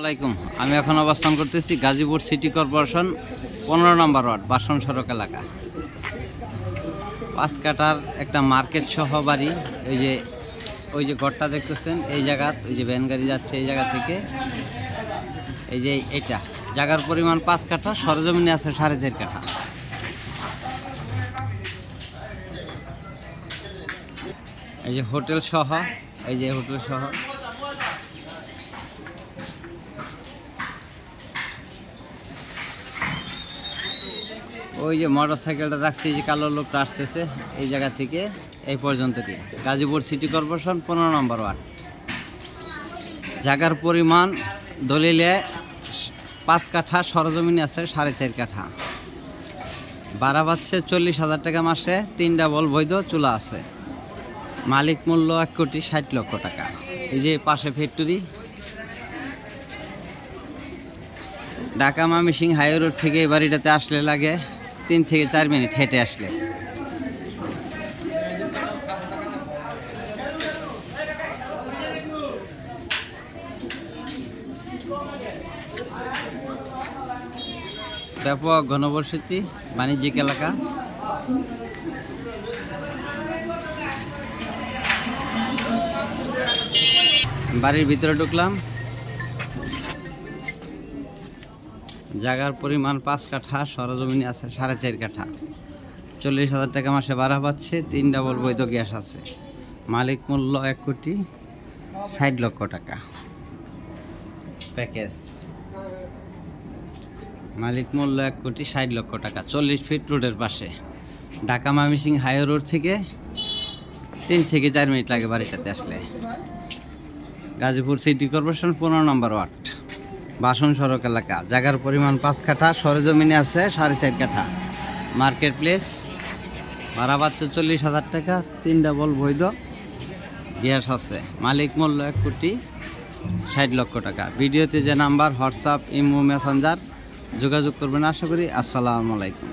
আলাইকুম। আমি এখন অবস্থান করতেছি গাজীপুর সিটি কর্পোরেশন পনেরো নম্বর ওয়ার্ড, বাসন সড়ক এলাকা। পাঁচ কাটার একটা মার্কেট সহ বাড়ি, এই যে, ওই যে ঘরটা দেখতেছেন, এই জায়গা, ওই যে ভ্যান গাড়ি যাচ্ছে এই জায়গা থেকে। এই যে এটা, জায়গার পরিমাণ পাঁচ কাঠা, সরজমিনে আছে সাড়ে চার কাঠা। এই যে হোটেল সহ, এই যে হোটেল সহ। ওই যে মোটর সাইকেলটা রাখছে যে কালো লোকটা আসতেছে এই জায়গা থেকে, এই পর্যন্তটি গাজীপুর সিটি কর্পোরেশন পনেরো নম্বর ওয়ার্ড। জায়গার পরিমাণ দলিলে পাঁচ কাঠা, সরজমিনে আছে সাড়ে চার কাঠা। ভাড়া পাচ্ছে চল্লিশ হাজার টাকা মাসে, তিন ডাবল বৈধ, চুলা আছে। মালিক মূল্য এক কোটি ষাট লক্ষ টাকা। এই যে পাশে factory Dhaka Mymensingh high road থেকে এই বাড়িটাতে আসলে লাগে। তিন থেকে চার মিনিট হেঁটে আসলে। ব্যাপক ঘনবসতি বাণিজ্যিক এলাকা। বাড়ির ভিতরে ঢুকলাম। জায়গার পরিমাণ পাঁচ কাঠা, সরজমিনে আছে সাড়ে চার কাঠা। চল্লিশ হাজার টাকা মাসে ভাড়া পাচ্ছে, তিন ডাবল বৈধ গ্যাস আছে। মালিক মূল্য এক কোটি ষাট লক্ষ টাকা। প্যাকেজ। মালিক মূল্য এক কোটি ষাট লক্ষ টাকা, চল্লিশ ফিট রোডের পাশে। ঢাকা মামিসিং হাই রোড থেকে তিন থেকে চার মিনিট লাগে বাড়িটাতে আসলে। গাজীপুর সিটি কর্পোরেশন পনেরো নম্বর ওয়ার্ড। বাসন সড়ক এলাকা। জায়গার পরিমাণ পাঁচ কাঠা, সরজমিনে আছে সাড়ে চার কাঠা। মার্কেট প্লেস ভাড়া পাচ্ছে চল্লিশ হাজার টাকা, তিন ডাবল বৈধ। গ্যাস আছে, মালিক মূল্য এক কোটি ষাট লক্ষ টাকা। ভিডিওতে যে নাম্বার হোয়াটসঅ্যাপ ইমো মেসেঞ্জার যোগাযোগ করবেন, আশা করি। আসসালামু আলাইকুম।